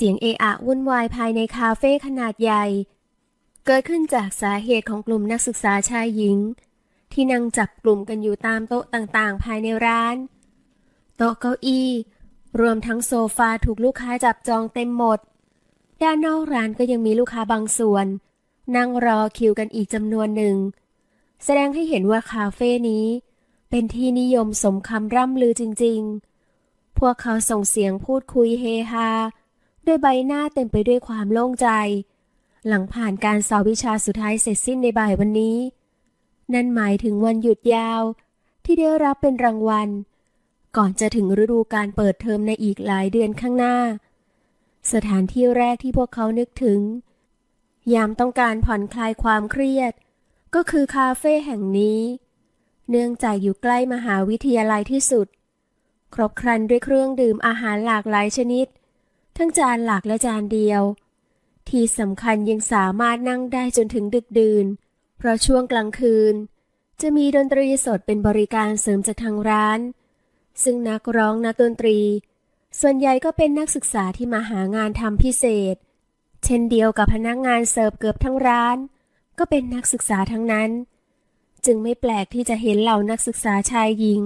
เสียงเอะอะวุ่นวายภายในคาเฟ่ขนาดใหญ่ เกิดขึ้นจากสาเหตุของกลุ่มนักศึกษาชายหญิง ที่นั่งจับกลุ่มกันอยู่ตามโต๊ะต่างๆ ภายในร้าน โต๊ะเก้าอี้ รวมทั้งโซฟาถูกลูกค้าจับจองเต็มหมด ด้านนอกร้านก็ยังมีลูกค้าบางส่วน นั่งรอคิวกันอีกจำนวนหนึ่ง แสดงให้เห็นว่าคาเฟ่นี้ เป็นที่นิยมสมคำร่ำลือจริง ๆ พวกเขาส่งเสียงพูดคุยเฮฮา ด้วยใบหน้าเต็มไปด้วยความโล่งใจ หลังผ่านการสอบวิชาสุดท้ายเสร็จสิ้นในบ่ายวันนี้ นั่นหมายถึงวันหยุดยาว ที่ได้รับเป็นรางวัล ก่อนจะถึงฤดูการเปิดเทอมในอีกหลายเดือนข้างหน้า สถานที่แรกที่พวกเขานึกถึง ยามต้องการผ่อนคลายความเครียด ก็คือคาเฟ่แห่งนี้ เนื่องจากอยู่ใกล้มหาวิทยาลัยที่สุด ครบครันด้วยเครื่องดื่มอาหารหลากหลายชนิด ทั้งจานหลักและจานเดียว ที่สำคัญยังสามารถนั่งได้จนถึงดึกดื่น เพราะช่วงกลางคืน จะมีดนตรีสดเป็นบริการเสริมจากทางร้าน ซึ่งนักร้องนักดนตรี ส่วนใหญ่ก็เป็นนักศึกษาที่มาหางานทำพิเศษ เช่นเดียวกับพนักงานเสิร์ฟเกือบทั้งร้าน ก็เป็นนักศึกษาทั้งนั้น จึงไม่แปลกที่จะเห็นเหล่านักศึกษาชายหญิง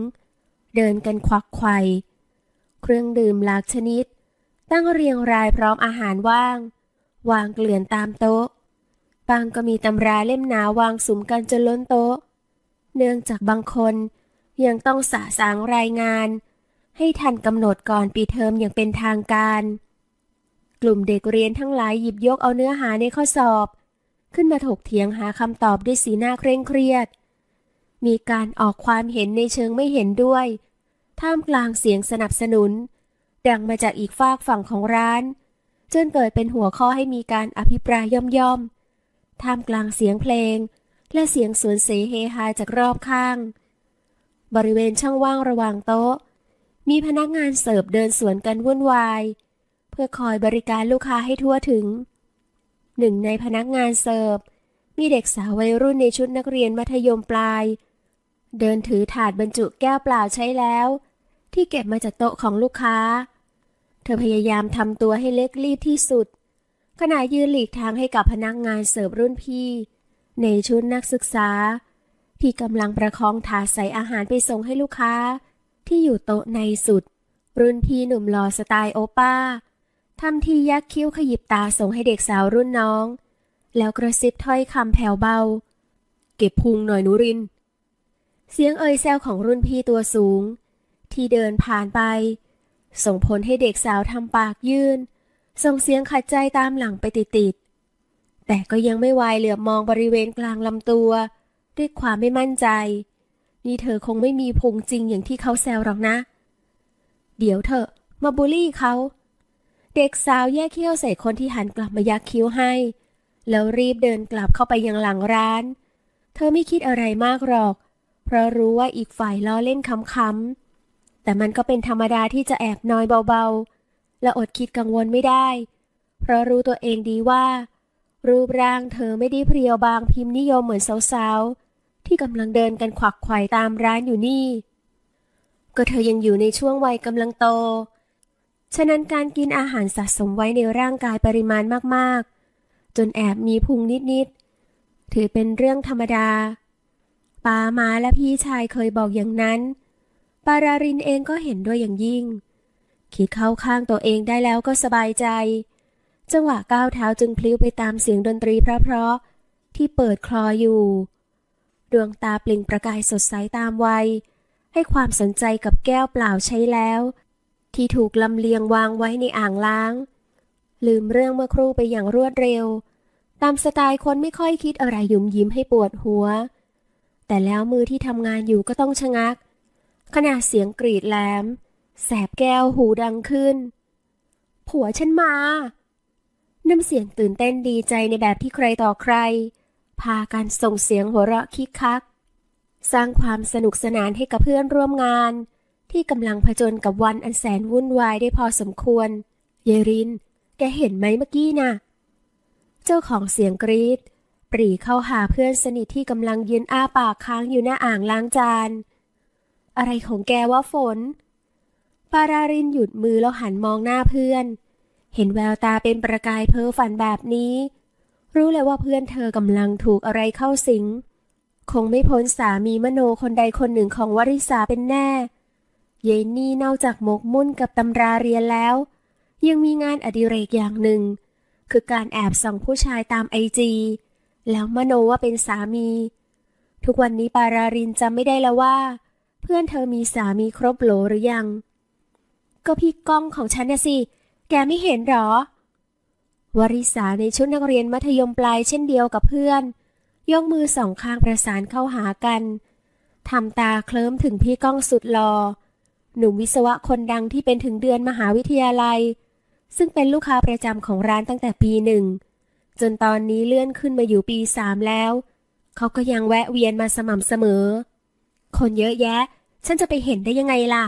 เดินกันควักไขว่เครื่องดื่มหลากชนิด ตั้งเรียงรายพร้อมอาหารว่าง วางเกลื่อนตามโต๊ะ บางก็มีตำราเล่มหนาวางสุมกันจนล้นโต๊ะ เนื่องจากบางคนยังต้องสะสางรายงาน ให้ทันกำหนดก่อนปีเทอมอย่างเป็นทางการ กลุ่มเด็กเรียนทั้งหลายหยิบยกเอาเนื้อหาในข้อสอบ ขึ้นมาถกเถียงหาคำตอบด้วยสีหน้าเคร่งเครียด มีการออกความเห็นในเชิงไม่เห็นด้วย ท่ามกลางเสียงสนับสนุน ดังมาจากอีกฝากฝั่งของร้าน จนเกิดเป็นหัวข้อให้มีการอภิปรายย่อมๆท่ามกลางเสียงเพลง และเสียงสวนเสเฮฮาจากรอบข้าง บริเวณช่องว่างระหว่างโต๊ะ มีพนักงานเสิร์ฟเดินสวนกันวุ่นวาย เพื่อคอยบริการลูกค้าให้ทั่วถึง หนึ่งในพนักงานเสิร์ฟมีเด็กสาววัยรุ่นในชุดนักเรียนมัธยมปลาย เดินถือถาดบรรจุแก้วเปล่าใช้แล้ว ที่เก็บมาจากโต๊ะของลูกค้า เธอพยายามทำตัวให้เล็กรีบที่สุด ขณะยืนหลีกทางให้กับพนักงานเสิร์ฟรุ่นพี่ ในชุดนักศึกษา ที่กำลังประคองถาดใส่อาหารไปส่งให้ลูกค้า ที่อยู่โต๊ะในสุด รุ่นพี่หนุ่มหล่อสไตล์โอป้าทำทียักคิ้วขยิบตาส่งให้เด็กสาวรุ่นน้อง แล้วกระซิบถ้อยคำแผ่วเบา เก็บพุงหน่อยนุริน เสียงเอ่ยแซวของรุ่นพี่ตัวสูง ที่เดินผ่านไป ส่งผลให้เด็กสาวทำปากยื่น ส่งเสียงขัดใจตามหลังไปติดๆ แต่ก็ยังไม่วายเหลือบมองบริเวณกลางลำตัว ด้วยความไม่มั่นใจ นี่เธอคงไม่มีพุงจริงอย่างที่เขาแซวหรอกนะ เดี๋ยวเถอะ มาบูลลี่เขา เด็กสาวแยกเขี้ยวใส่คนที่หันกลับมายักคิ้วให้ แล้วรีบเดินกลับเข้าไปยังหลังร้าน เธอไม่คิดอะไรมากหรอก เพราะรู้ว่าอีกฝ่ายล้อเล่นคำๆ แต่มันก็เป็นธรรมดาที่จะแอบน้อยเบาๆ และอดคิดกังวลไม่ได้ เพราะรู้ตัวเองดีว่า รูปร่างเธอไม่ได้เพรียวบางพิมพ์นิยมเหมือนสาวๆ ที่กำลังเดินกันขวักไขว่ตามร้านอยู่นี่ ก็เธอยังอยู่ในช่วงวัยกำลังโต ฉะนั้นการกินอาหารสะสมไว้ในร่างกายปริมาณมากๆ จนแอบมีพุงนิดๆ ถือเป็นเรื่องธรรมดาป้ามาและพี่ชายเคยบอกอย่างนั้น ปารารินเองก็เห็นด้วยอย่างยิ่ง คิดเข้าข้างตัวเองได้แล้วก็สบายใจ จังหวะก้าวเท้าจึงพลิ้วไปตามเสียงดนตรีเพราะๆที่เปิดคลออยู่ ดวงตาเปล่งประกายสดใสตามวัย ให้ความสนใจกับแก้วเปล่าใช้แล้ว ที่ถูกลำเลียงวางไว้ในอ่างล้าง ลืมเรื่องเมื่อครู่ไปอย่างรวดเร็ว ตามสไตล์คนไม่ค่อยคิดอะไรยุ่มยิ้มให้ปวดหัว แต่แล้วมือที่ทำงานอยู่ก็ต้องชะงัก ขณะเสียงกรีดแหลม แสบแก้วหูดังขึ้น ผัวฉันมา น้ำเสียงตื่นเต้นดีใจในแบบที่ใครต่อใคร พากันส่งเสียงหัวเราะคิกคัก สร้างความสนุกสนานให้กับเพื่อนร่วมงาน ที่กำลังผจญกับวันอันแสนวุ่นวายได้พอสมควร เยริน แกเห็นไหมเมื่อกี้น่ะ เจ้าของเสียงกรีดปรีเข้าหาเพื่อนสนิทที่กำลังยืนอ้าปากค้างอยู่หน้าอ่างล้างจาน อะไรของแกว่าฝน ปารารินหยุดมือแล้วหันมองหน้าเพื่อน เห็นแววตาเป็นประกายเพ้อฝันแบบนี้ รู้เลยว่าเพื่อนเธอกำลังถูกอะไรเข้าสิง คงไม่พ้นสามีมโนคนใดคนหนึ่งของวริษาเป็นแน่เยนนี่นอกจากหมกมุ่นกับตำราเรียนแล้ว ยังมีงานอดิเรกอย่างหนึ่ง คือการแอบส่องผู้ชายตามไอจีแล้วมโนว่าเป็นสามี ทุกวันนี้ปารารินจำไม่ได้แล้วว่า เพื่อนเธอมีสามีครบโหลหรือยัง ก็พี่ก้องของฉันน่ะสิ แกไม่เห็นหรอ วริษาในชุดนักเรียนมัธยมปลายเช่นเดียวกับเพื่อน ยกมือสองข้างประสานเข้าหากันทำตาเคลิ้มถึงพี่ก้องสุดหลอหนุ่มวิศวะคนดังที่เป็นถึงเดือนมหาวิทยาลัย ซึ่งเป็นลูกค้าประจำของร้านตั้งแต่ปีหนึ่ง จนตอนนี้เลื่อนขึ้นมาอยู่ปีสามแล้ว เขาก็ยังแวะเวียนมาสม่ำเสมอ คนเยอะแยะ ฉันจะไปเห็นได้ยังไงล่ะ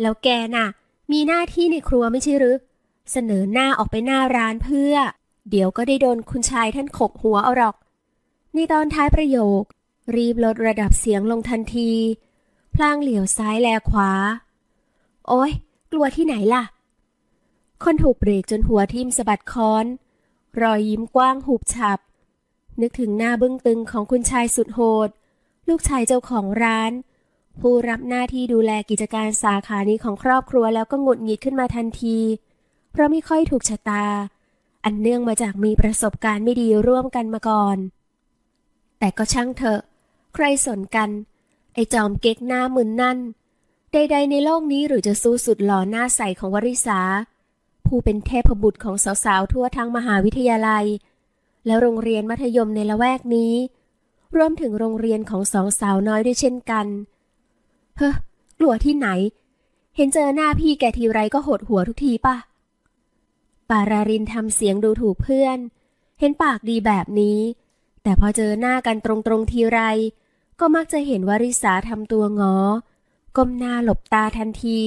แล้วแกน่ะ มีหน้าที่ในครัวไม่ใช่หรือ เสนอหน้าออกไปหน้าร้านเพื่อ เดี๋ยวก็ได้โดนคุณชายท่านขกหัวเอาหรอก ในตอนท้ายประโยค รีบลดระดับเสียงลงทันที พลางเหลียวซ้ายแลขวา โอ้ยกลัวที่ไหนล่ะ คนถูกเบรกจนหัวทิ่มสะบัดค้อน รอยยิ้มกว้างหุบฉับ นึกถึงหน้าบึ้งตึงของคุณชายสุดโหด ลูกชายเจ้าของร้าน ผู้รับหน้าที่ดูแลกิจการสาขานี้ของครอบครัวแล้วก็หงุดหงิดขึ้นมาทันที เพราะไม่ค่อยถูกชะตา อันเนื่องมาจากมีประสบการณ์ไม่ดีร่วมกันมาก่อน แต่ก็ช่างเถอะ ใครสนกัน ไอจอมเก๊กหน้ามึนนั่น ใดๆในโลกนี้หรือจะสู้สุดหล่อหน้าใสของวริษาผู้เป็นเทพบุตรของสาวๆทั่วทั้งมหาวิทยาลัย และโรงเรียนมัธยมในละแวกนี้ รวมถึงโรงเรียนของสองสาวน้อยด้วยเช่นกัน เฮ้อกลัวที่ไหน เห็นเจอหน้าพี่แกทีไรก็หดหัวทุกทีป่ะ ปารารินทำเสียงดูถูกเพื่อน เห็นปากดีแบบนี้ แต่พอเจอหน้ากันตรงๆทีไร ก็มักจะเห็นวาริสาทำตัวงอ ก้มหน้าหลบตาทันที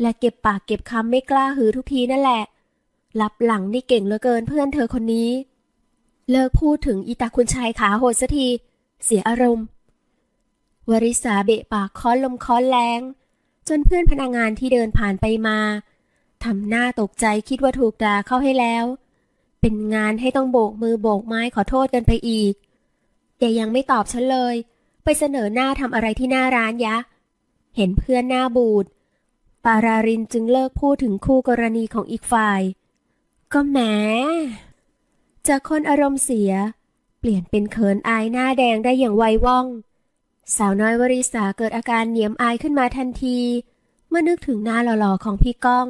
และเก็บปากเก็บคำไม่กล้าหือทุกทีนั่นแหละรับหลังนี่เก่งเหลือเกินเพื่อนเธอคนนี้ เลิกพูดถึงอีตาคุณชายขาโหดสัที เสียอารมณ์ วริษาเบะปากค้อนลมค้อนแรงจนเพื่อนพนักงงานที่เดินผ่านไปมาทำหน้าตกใจคิดว่าถูกด่าเข้าให้แล้ว เป็นงานให้ต้องโบกมือโบกไม้ขอโทษกันไปอีกแกยังไม่ตอบฉันเลย ไปเสนอหน้าทำอะไรที่หน้าร้านยะ เห็นเพื่อนหน้าบูดปารารินจึงเลิกพูดถึงคู่กรณีของอีกฝ่าย ก็แหม จากคนอารมณ์เสีย เปลี่ยนเป็นเขินอายหน้าแดงได้อย่างไวว่อง สาวน้อยวริษาเกิดอาการเหนียมอายขึ้นมาทันที เมื่อนึกถึงหน้าหล่อๆของพี่ก้อง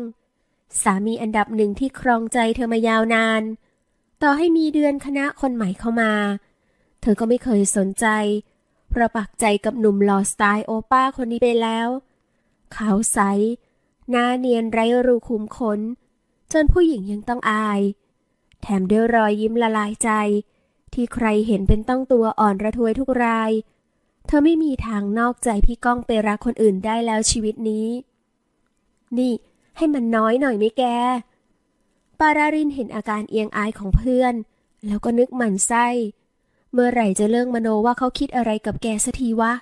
สามีอันดับหนึ่งที่ครองใจเธอมายาวนาน ต่อให้มีเดือนคณะคนใหม่เข้ามา เธอก็ไม่เคยสนใจเพราะปักใจกับหนุ่มหล่อสไตล์โอป้าคนนี้ไปแล้วขาวใสหน้าเนียนไร้รูขุมขน จนผู้หญิงยังต้องอาย แถมด้วยรอยยิ้มละลายใจ ที่ใครเห็นเป็นต้องตัวอ่อนระทวยทุกราย เธอไม่มีทางนอกใจพี่ก้องไปรักคนอื่นได้แล้วชีวิตนี้ นี่ให้มันน้อยหน่อยไหมแก ปารารินเห็นอาการเอียงอายของเพื่อน แล้วก็นึกหมันไส้ เมื่อไหร่จะเลิกมโนว่าเขาคิดอะไรกับแกสักทีวะ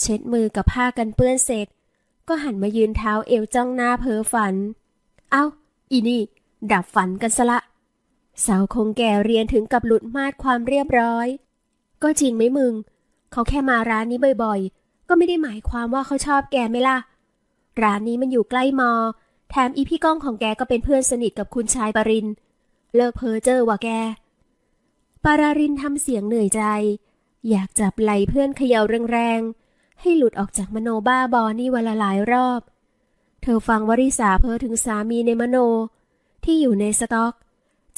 เช็ดมือกับผ้ากันเปื้อนเสร็จ ก็หันมายืนเท้าเอวจ้องหน้าเพ้อฝัน เอ้า อีนี่ ดับฝันกันซะละ สาวคงแก่เรียนถึงกับหลุดมาดความเรียบร้อย ก็จริงไหมมึง เขาแค่มาร้านนี้บ่อยๆ ก็ไม่ได้หมายความว่าเขาชอบแกไหมล่ะ ร้านนี้มันอยู่ใกล้มอ แถมอีพี่ก้องของแกก็เป็นเพื่อนสนิทกับคุณชายปริน เลิกเพ้อเจ้อว่ะแก ปารารินทำเสียงเหนื่อยใจ อยากจับไหลเพื่อนเขย่าแรงๆ ให้หลุดออกจากมโนบ้าบอนี่วันละหลายรอบ เธอฟังวริษาเพ้อถึงสามีในมโนที่อยู่ในสต็อก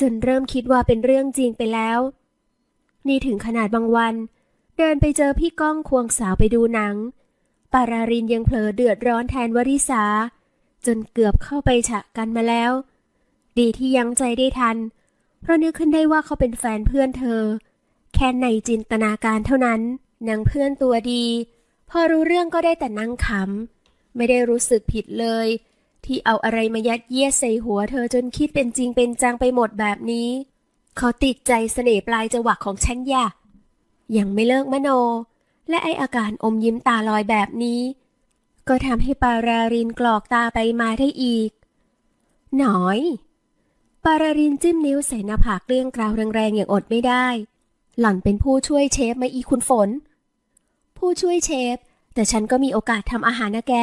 จนเริ่มคิดว่าเป็นเรื่องจริงไปแล้ว นี่ถึงขนาดบางวัน เดินไปเจอพี่ก้องควงสาวไปดูหนัง ปารารินยังเผลอเดือดร้อนแทนวริษาจนเกือบเข้าไปฉะกันมาแล้ว ดีที่ยั้งใจได้ทัน เพราะนึกขึ้นได้ว่าเขาเป็นแฟนเพื่อนเธอ แค่ในจินตนาการเท่านั้นนางเพื่อนตัวดี พอรู้เรื่องก็ได้แต่นั่งขำไม่ได้รู้สึกผิดเลย ที่เอาอะไรมายัดเยียดใส่หัวเธอจนคิดเป็นจริงเป็นจังไปหมดแบบนี้เขาติดใจเสน่ห์ปลายจวักของฉันอย่ายังไม่เลิกมโน และไออาการอมยิ้มตาลอยแบบนี้ ก็ทำให้ปารารินกรอกตาไปมาได้อีก หน่อย ปารารินจิ้มนิ้วใส่หน้าผากเกลี้ยงกราวแรงๆอย่างอดไม่ได้ หล่อนเป็นผู้ช่วยเชฟไหมาอีคุณฝน ผู้ช่วยเชฟ แต่ฉันก็มีโอกาสทำอาหารนะแก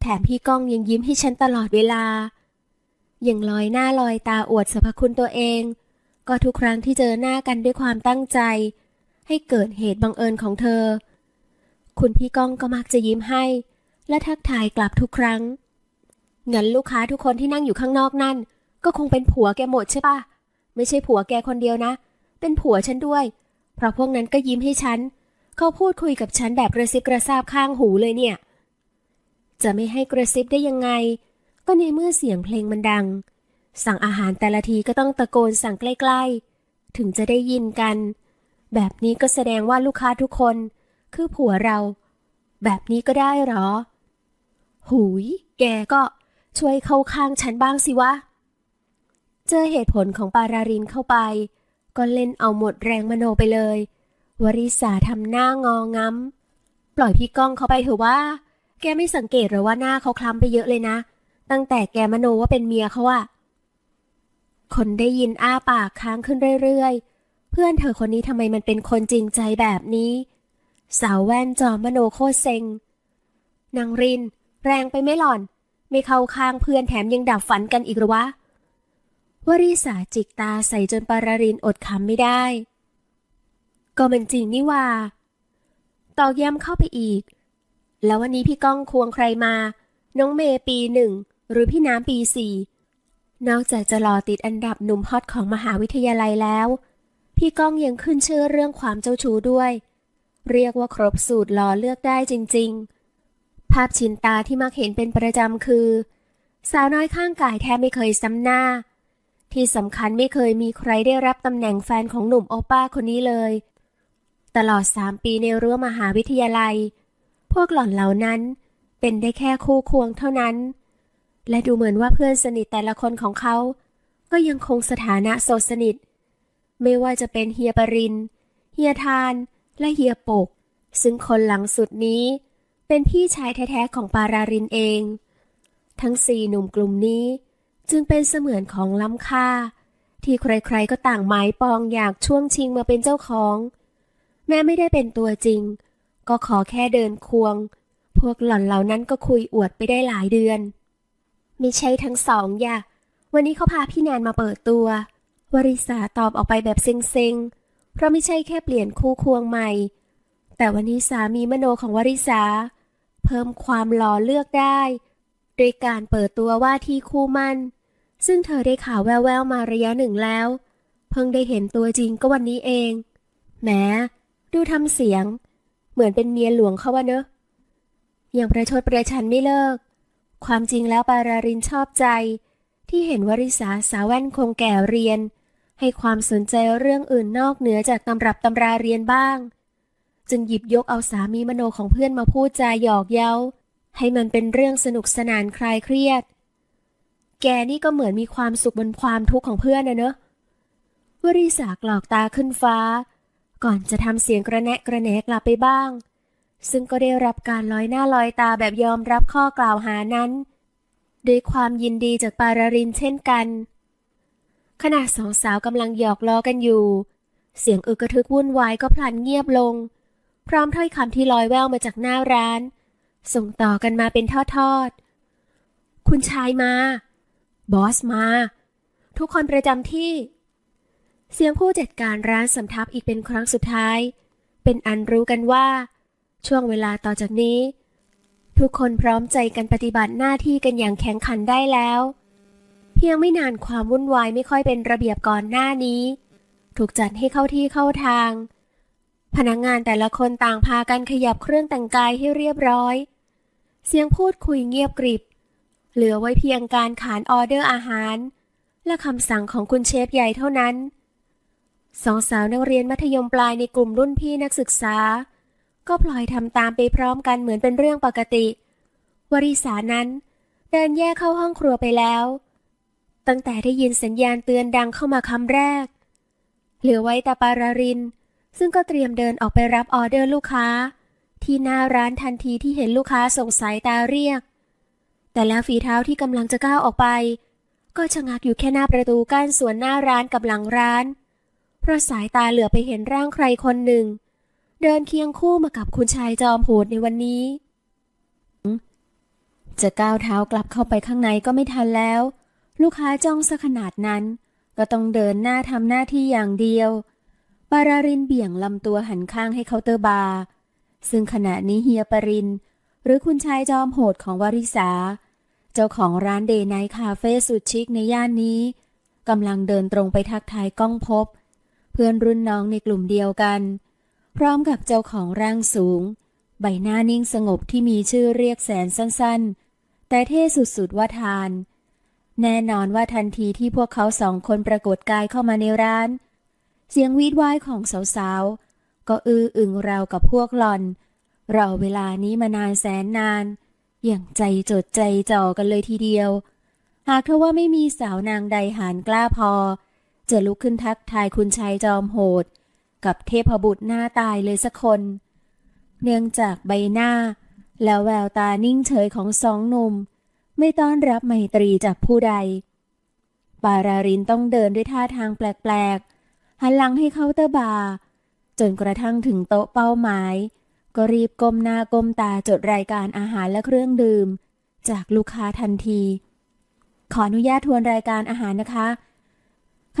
แถมพี่ก้องยังยิ้มให้ฉันตลอดเวลายังลอยหน้าลอยตาอวดสรรพคุณตัวเอง ก็ทุกครั้งที่เจอหน้ากันด้วยความตั้งใจ ให้เกิดเหตุบังเอิญของเธอ คุณพี่ก้องก็มักจะยิ้มให้ และทักทายกลับทุกครั้ง งั้นลูกค้าทุกคนที่นั่งอยู่ข้างนอกนั่น ก็คงเป็นผัวแกหมดใช่ปะไม่ใช่ผัวแกคนเดียวนะ เป็นผัวฉันด้วย เพราะพวกนั้นก็ยิ้มให้ฉัน เขาพูดคุยกับฉันแบบกระซิบกระซาบข้างหูเลยเนี่ย จะไม่ให้กระซิบได้ยังไง ก็ในเมื่อเสียงเพลงมันดัง สั่งอาหารแต่ละทีก็ต้องตะโกนสั่งใกล้ๆ ถึงจะได้ยินกัน แบบนี้ก็แสดงว่าลูกค้าทุกคน คือผัวเรา แบบนี้ก็ได้หรอ หุย แกก็ช่วยเข้าข้างฉันบ้างสิวะ เจอเหตุผลของปารารินเข้าไป ก็เล่นเอาหมดแรงมโนไปเลย วริษาทำหน้างองำ้ำ ปล่อยพี่ก้องเขาไปเถอะว่า แกไม่สังเกตหรอว่าหน้าเขาคล้ำไปเยอะเลยนะ ตั้งแต่แกมโนว่าเป็นเมียเขาอะคนได้ยินอ้าปากค้างขึ้นเรื่อยๆ เพื่อนเธอคนนี้ทำไมมันเป็นคนจริงใจแบบนี้ สาวแว่นจอมมโนโคตรเซ็งนางริน แรงไปไหม่หล่อน ไม่เข้าข้างเพื่อนแถมยังดับฝันกันอีกหรอวะวริสาจิกตาใส่จนปารารินอดคำไม่ได้ ก็มันจริงนี่ว่า ตอกย้ำเข้าไปอีก แล้ววันนี้พี่ก้องควงใครมา น้องเมย์ปีหนึ่ง หรือพี่น้ำปีสี่ นอกจากจะหล่อติดอันดับหนุ่มฮอตของมหาวิทยาลัยแล้ว พี่ก้องยังขึ้นชื่อเรื่องความเจ้าชู้ด้วย เรียกว่าครบสูตรหล่อเลือกได้จริง ๆ ภาพชินตาที่มักเห็นเป็นประจำคือ สาวน้อยข้างกายแทบไม่เคยซ้ำหน้า ที่สำคัญไม่เคยมีใครได้รับตำแหน่งแฟนของหนุ่มโอป้าคนนี้เลย ตลอดสามปีในรั้วมหาวิทยาลัย พวกหล่อนเหล่านั้นเป็นได้แค่คู่ควงเท่านั้น และดูเหมือนว่าเพื่อนสนิทแต่ละคนของเขา ก็ยังคงสถานะโสดสนิท ไม่ว่าจะเป็นเฮียปริน เฮียทาน และเฮียปก ซึ่งคนหลังสุดนี้ เป็นพี่ชายแท้ๆของปารารินเอง ทั้งสี่หนุ่มกลุ่มนี้จึงเป็นเสมือนของล้ำค่า ที่ใครๆก็ต่างหมายปองอยากช่วงชิงมาเป็นเจ้าของ แม้ไม่ได้เป็นตัวจริง ก็ขอแค่เดินควง พวกหล่อนเหล่านั้นก็คุยอวดไปได้หลายเดือนไม่ใช่ทั้งสองอย่าวันนี้เขาพาพี่แนนมาเปิดตัว วริษาตอบออกไปแบบเซ็งๆ เพราะไม่ใช่แค่เปลี่ยนคู่ควงใหม่ แต่วันนี้สามีมโนของวริษา เพิ่มความหล่อเลือกได้โดยการเปิดตัวว่าที่คู่มั่น ซึ่งเธอได้ข่าวแววๆมาระยะหนึ่งแล้ว เพิ่งได้เห็นตัวจริงก็วันนี้เองแหมดูทำเสียง เหมือนเป็นเมียหลวงเขาว่าเนอะยังประชดประชันไม่เลิก ความจริงแล้วปารารินชอบใจ ที่เห็นวริษาสาวแว่นคงแก่เรียน ให้ความสนใจเรื่องอื่นนอกเหนือจากตำรับตำราเรียนบ้าง จึงหยิบยกเอาสามีมโนของเพื่อนมาพูดจาหยอกเย้า ให้มันเป็นเรื่องสนุกสนานคลายเครียด แกนี่ก็เหมือนมีความสุขบนความทุกข์ของเพื่อนนะเนอะวริษากรอกตาขึ้นฟ้า ก่อนจะทำเสียงกระแนะกระแหนกลับไปบ้าง ซึ่งก็ได้รับการลอยหน้าลอยตาแบบยอมรับข้อกล่าวหานั้นด้วยความยินดีจากปารารินเช่นกัน ขณะสองสาวกำลังหยอกล้อกันอยู่ เสียงอึกกระทึกวุ่นวายก็พลันเงียบลง พร้อมถ้อยคำที่ลอยแววมาจากหน้าร้าน ส่งต่อกันมาเป็นทอดๆ คุณชายมา บอสมา ทุกคนประจำที่ เสียงผู้จัดการร้านสำทับอีกเป็นครั้งสุดท้าย เป็นอันรู้กันว่า ช่วงเวลาต่อจากนี้ ทุกคนพร้อมใจกันปฏิบัติหน้าที่กันอย่างแข็งขันได้แล้ว เพียงไม่นานความวุ่นวายไม่ค่อยเป็นระเบียบก่อนหน้านี้ ถูกจัดให้เข้าที่เข้าทาง พนักงงานแต่ละคนต่างพากันขยับเครื่องแต่งกายให้เรียบร้อย เสียงพูดคุยเงียบกริบ เหลือไว้เพียงการขานออเดอร์อาหาร และคำสั่งของคุณเชฟใหญ่เท่านั้น สองสาวนักเรียนมัธยมปลายในกลุ่มรุ่นพี่นักศึกษา ก็พลอยทำตามไปพร้อมกันเหมือนเป็นเรื่องปกติ วริษานั้นเดินแยกเข้าห้องครัวไปแล้ว ตั้งแต่ได้ยินสัญญาณเตือนดังเข้ามาคำแรก เหลือไว้แต่ปาราริน ซึ่งก็เตรียมเดินออกไปรับออเดอร์ลูกค้า ที่หน้าร้านทันทีที่เห็นลูกค้าส่งสายตาเรียก แต่แล้วฝีเท้าที่กำลังจะก้าวออกไป ก็ชะงักอยู่แค่หน้าประตูกั้นส่วนหน้าร้านกับหลังร้านเราะสายตาเหลือไปเห็นร่างใครคนหนึ่ง เดินเคียงคู่มากับคุณชายจอมโหดในวันนี้ จะก้าวเท้ากลับเข้าไปข้างในก็ไม่ทันแล้ว ลูกค้าจ้องซะขนาดนั้น ก็ต้องเดินหน้าทำหน้าที่อย่างเดียว ปารารินเบี่ยงลำตัวหันข้างให้เคาน์เตอร์บาร์ ซึ่งขณะนี้เฮียปริน หรือคุณชายจอมโหดของวริษา เจ้าของร้านเดย์ไนท์คาเฟ่สุดชิคในย่านนี้กำลังเดินตรงไปทักทายก้องพบ พื่อนรุ่นน้องในกลุ่มเดียวกัน พร้อมกับเจ้าของร่างสูง ใบหน้านิ่งสงบที่มีชื่อเรียกแสนสั้นๆ แต่เท่สุดๆว่าทาน แน่นอนว่าทันทีที่พวกเขาสองคนปรากฏกายเข้ามาในร้าน เสียงวีดว้ายของสาวๆ ก็อื้ออึงราวกับพวกหลอนรอเวลานี้มานานแสนนาน อย่างใจจดใจจ่อกันเลยทีเดียว หากเทว่าไม่มีสาวนางใดหานกล้าพอ จะลุกขึ้นทักทายคุณชายจอมโหด กับเทพบุตรหน้าตายเลยสักคน เนื่องจากใบหน้า และแววตานิ่งเฉยของสองหนุ่ม ไม่ต้อนรับไมตรีจากผู้ใด ปารารินต้องเดินด้วยท่าทางแปลกๆ หันหลังให้เคาน์เตอร์บาร์จนกระทั่งถึงโต๊ะเป้าหมาย ก็รีบก้มหน้าก้มตาจดรายการอาหารและเครื่องดื่ม จากลูกค้าทันที ขออนุญาตทวนรายการอาหารนะคะ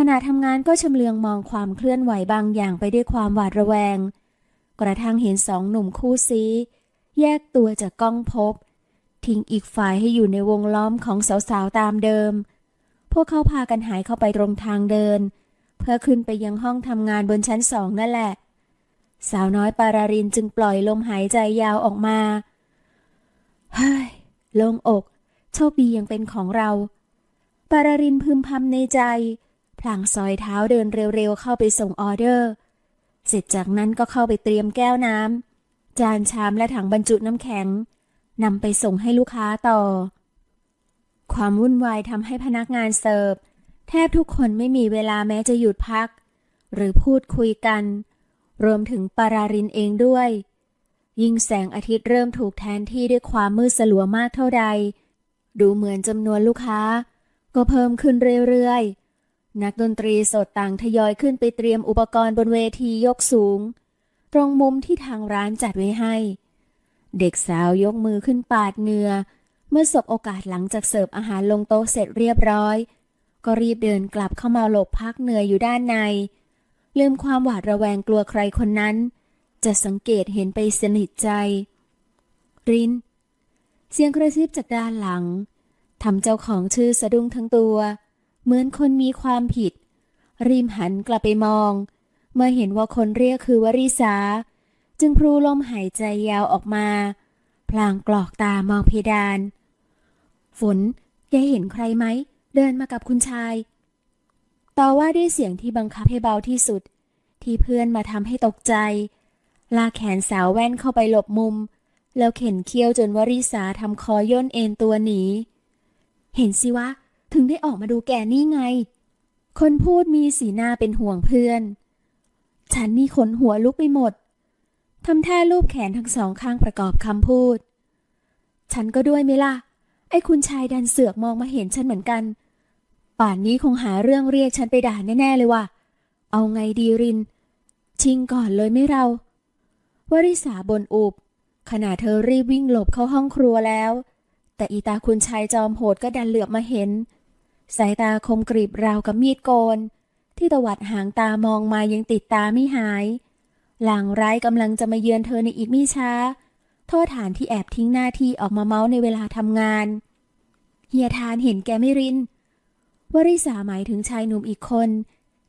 ขณะทำงานก็ชำเลืองมองความเคลื่อนไหวบางอย่างไปด้วยความหวาดระแวง กระทั่งเห็นสองหนุ่มคู่ซีแยกตัวจากกล้องพบ ทิ้งอีกฝ่ายให้อยู่ในวงล้อมของสาวๆตามเดิม พวกเขาพากันหายเข้าไปตรงทางเดิน เพื่อขึ้นไปยังห้องทำงานบนชั้นสองนั่นแหละ สาวน้อยปารารินจึงปล่อยลมหายใจยาวออกมาเฮ้ยโล่งอก โชคดียังเป็นของเรา ปารารินพึมพำในใจ พลางซอยเท้าเดินเร็วๆเข้าไปส่งออเดอร์ เสร็จจากนั้นก็เข้าไปเตรียมแก้วน้ำจานชามและถังบรรจุน้ำแข็งนำไปส่งให้ลูกค้าต่อ ความวุ่นวายทำให้พนักงานเสิร์ฟ แทบทุกคนไม่มีเวลาแม้จะหยุดพัก หรือพูดคุยกัน รวมถึงปารารินเองด้วย ยิ่งแสงอาทิตย์เริ่มถูกแทนที่ด้วยความมืดสลัวมากเท่าใด ดูเหมือนจำนวนลูกค้า ก็เพิ่มขึ้นเรื่อยๆ นักดนตรีสดต่างทยอยขึ้นไปเตรียมอุปกรณ์บนเวทียกสูง ตรงมุมที่ทางร้านจัดไว้ให้ เด็กสาวยกมือขึ้นปาดเหงื่อเมื่อสบโอกาสหลังจากเสิร์ฟอาหารลงโต๊ะเสร็จเรียบร้อย ก็รีบเดินกลับเข้ามาหลบพักเหนื่อยอยู่ด้านใน ลืมความหวาดระแวงกลัวใครคนนั้น จะสังเกตเห็นไปสนิทใจ ริน เสียงกระซิบจากด้านหลังทำเจ้าของชื่อสะดุ้งทั้งตัวเเหมือนคนมีความผิด รีมหันกลับไปมอง เมื่อเห็นว่าคนเรียกคือวริษาจึงพลูลมหายใจยาวออกมา พลางกรอกตามองเพดาน ฝนแกเห็นใครไหม เดินมากับคุณชาย ต่อว่าด้วยเสียงที่บังคับให้เบาที่สุด ที่เพื่อนมาทำให้ตกใจ ลากแขนสาวแว่นเข้าไปหลบมุม แล้วเข็นเคี้ยวจนวริษาทำคอย่นเอ็นตัวหนี เห็นสิวะ ถึงได้ออกมาดูแกนี่ไง คนพูดมีสีหน้าเป็นห่วงเพื่อน ฉันนี่ขนหัวลุกไปหมด ทำท่าลูบแขนทั้งสองข้างประกอบคำพูด ฉันก็ด้วยไหมล่ะ ไอ้คุณชายดันเสือกมองมาเห็นฉันเหมือนกัน ป่านนี้คงหาเรื่องเรียกฉันไปด่าแน่ๆเลยว่ะ เอาไงดีริน ชิงก่อนเลยไม่เรา วริษาบนอุบขณะเธอรีบวิ่งหลบเข้าห้องครัวแล้ว แต่อีตาคุณชายจอมโหดก็ดันเหลือบมาเห็น สายตาคมกรีบราวกับมีดโกน ที่ตวัดหางตามองมายังติดตาไม่หาย หลางร้ายกำลังจะมาเยือนเธอในอีกไม่ช้า โทษฐานที่แอบทิ้งหน้าที่ออกมาเมาส์ในเวลาทำงาน เฮียทานเห็นแกไม่รินวริษาหมายถึงชายหนุ่มอีกคน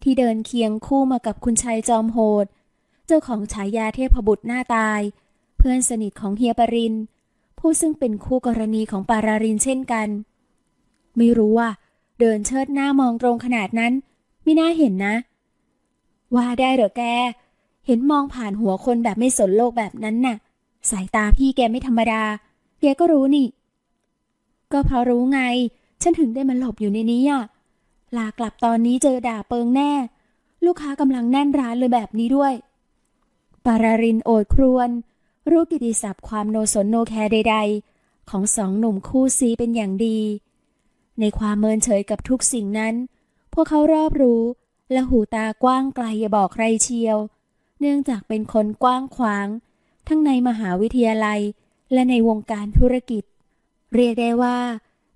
ที่เดินเคียงคู่มากับคุณชายจอมโหด เจ้าของฉายาเทพบุตรหน้าตาย เพื่อนสนิทของเฮียปรินผู้ซึ่งเป็นคู่กรณีของปารารินเช่นกัน ไม่รู้ว่า เดินเชิดหน้ามองตรงขนาดนั้น ไม่น่าเห็นนะ ว่าได้เหรอแก เห็นมองผ่านหัวคนแบบไม่สนโลกแบบนั้นน่ะ สายตาพี่แกไม่ธรรมดา แกก็รู้นี่ ก็เพราะรู้ไง ฉันถึงได้มาหลบอยู่ในนี้อะ ลากลับตอนนี้เจอด่าเปิงแน่ ลูกค้ากำลังแน่นร้านเลยแบบนี้ด้วย ปารารินโอดครวน รู้กิติศัพท์ความโนสนโนแคร์ใด ๆ ของสองหนุ่มคู่ซีเป็นอย่างดี ในความเมินเฉยกับทุกสิ่งนั้น พวกเขารอบรู้ และหูตากว้างไกลอย่าบอกใครเชียว เนื่องจากเป็นคนกว้างขวาง ทั้งในมหาวิทยาลัย และในวงการธุรกิจ เรียกได้ว่า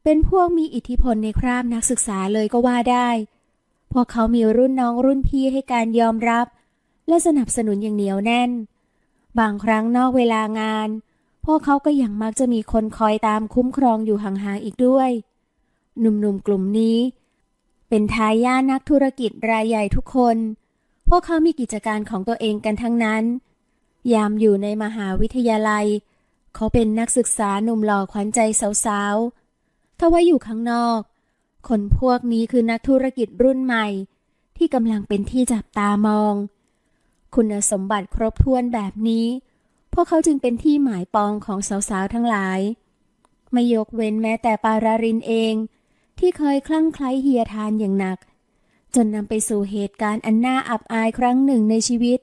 เป็นพวกมีอิทธิพลในคราบนักศึกษาเลยก็ว่าได้ พวกเขามีรุ่นน้องรุ่นพี่ให้การยอมรับ และสนับสนุนอย่างเหนียวแน่น บางครั้งนอกเวลางานพวกเขาก็ยังมักจะมีคนคอยตามคุ้มครองอยู่ห่างๆอีกด้วย หนุ่มๆกลุ่มนี้ เป็นทายาทนักธุรกิจรายใหญ่ทุกคน พวกเขามีกิจการของตัวเองกันทั้งนั้น ยามอยู่ในมหาวิทยาลัย เขาเป็นนักศึกษาหนุ่มหล่อขวัญใจสาวๆถ้าว่าอยู่ข้างนอก คนพวกนี้คือนักธุรกิจรุ่นใหม่ ที่กำลังเป็นที่จับตามอง คุณสมบัติครบถ้วนแบบนี้ พวกเขาจึงเป็นที่หมายปองของสาวๆทั้งหลาย ไม่ยกเว้นแม้แต่ปารารินเอง ที่เคยคลั่งไคล้เฮียทานอย่างหนัก จนนำไปสู่เหตุการณ์อันน่าอับอายครั้งหนึ่งในชีวิต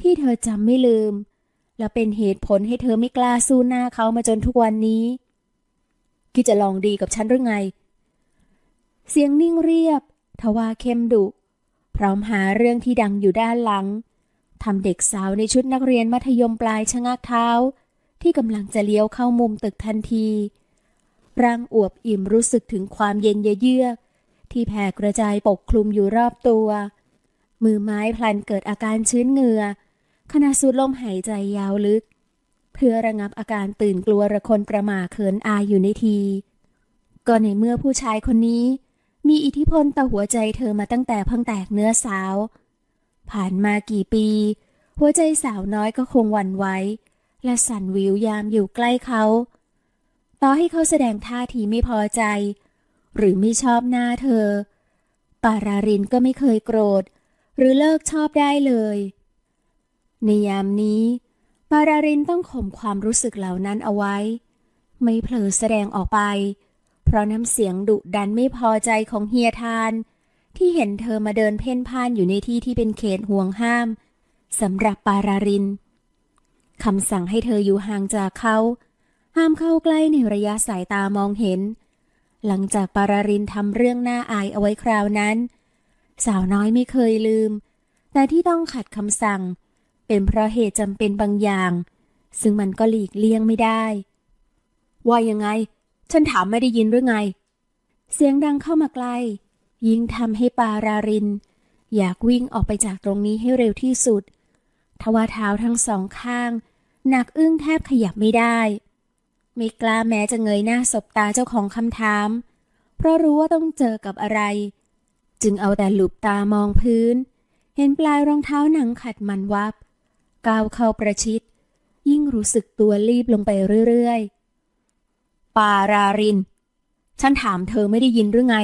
ที่เธอจำไม่ลืม และเป็นเหตุผลให้เธอไม่กล้าสู้หน้าเขามาจนทุกวันนี้คิดจะลองดีกับฉันหรือไง เสียงนิ่งเรียบ ทว่าเข้มดุ พร้อมหาเรื่องที่ดังอยู่ด้านหลังทำเด็กสาวในชุดนักเรียนมัธยมปลายชะงักเท้า ที่กำลังจะเลี้ยวเข้ามุมตึกทันที ร่างอวบอิ่มรู้สึกถึงความเย็นเยือก ที่แผ่กระจายปกคลุมอยู่รอบตัว มือไม้พลันเกิดอาการชื้นเหงื่อขณะสูดลมหายใจยาวลึก เพื่อระงับอาการตื่นกลัวระคนประหม่าเขินอายอยู่ในที ก็ในเมื่อผู้ชายคนนี้ มีอิทธิพลต่อหัวใจเธอมาตั้งแต่เพิ่งแตกเนื้อสาว ผ่านมากี่ปี หัวใจสาวน้อยก็คงหวั่นไหวและสั่นวิวยามอยู่ใกล้เขา ต่อให้เขาแสดงท่าทีไม่พอใจ หรือไม่ชอบหน้าเธอ ปารารินก็ไม่เคยโกรธ หรือเลิกชอบได้เลย ในยามนี้ ปารารินต้องข่มความรู้สึกเหล่านั้นเอาไว้ ไม่เผลอแสดงออกไป เพราะน้ำเสียงดุดันไม่พอใจของเฮียทาน ที่เห็นเธอมาเดินเพ่นพ่านอยู่ในที่ที่เป็นเขตห่วงห้ามสำหรับปารารินคำสั่งให้เธออยู่ห่างจากเขา ห้ามเข้าใกล้ในระยะสายตามองเห็น หลังจากปารารินทำเรื่องน่าอายเอาไว้คราวนั้น สาวน้อยไม่เคยลืม แต่ที่ต้องขัดคำสั่ง เป็นเพราะเหตุจำเป็นบางอย่าง ซึ่งมันก็หลีกเลี่ยงไม่ได้ ว่ายังไง ฉันถามไม่ได้ยินหรือไง เสียงดังเข้ามาใกล้ ยิ่งทำให้ปาราริน อยากวิ่งออกไปจากตรงนี้ให้เร็วที่สุดทว่าเท้าทั้งสองข้าง หนักอึ้งแทบขยับไม่ได้ ไม่กล้าแม้จะเงยหน้าสบตาเจ้าของคำถาม เพราะรู้ว่าต้องเจอกับอะไร จึงเอาแต่หลุบตามองพื้น เห็นปลายรองเท้าหนังขัดมันวับ ก้าวเข้าประชิด ยิ่งรู้สึกตัวรีบลงไปเรื่อยๆ ปาราริน ฉันถามเธอไม่ได้ยินหรือไง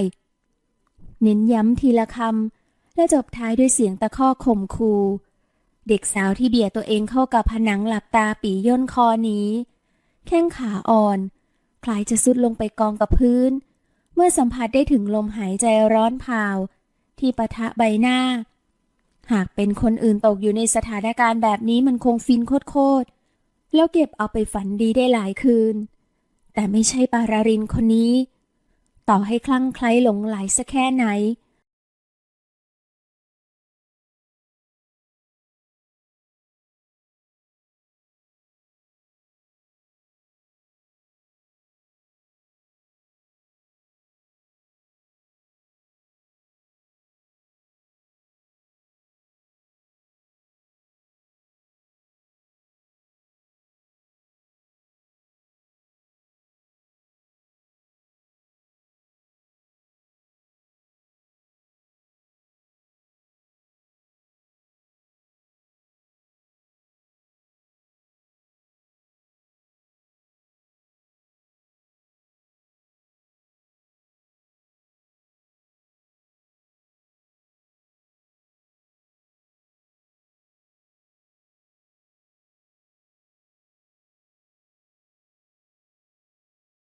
เน้นย้ำทีละคำและจบท้ายด้วยเสียงตะคอข่มคู เด็กสาวที่เบียดตัวเองเข้ากับผนังหลับตาปีย่นคอนี้ แข้งขาอ่อน คล้ายจะสุดลงไปกองกับพื้น เมื่อสัมผัสได้ถึงลมหายใจร้อนเผาที่ปะทะใบหน้า หากเป็นคนอื่นตกอยู่ในสถานการณ์แบบนี้มันคงฟินโคตรๆแล้วเก็บเอาไปฝันดีได้หลายคืน แต่ไม่ใช่ปารารินคนนี้ ต่อให้คลั่งไคล้หลงไหลสักแค่ไหน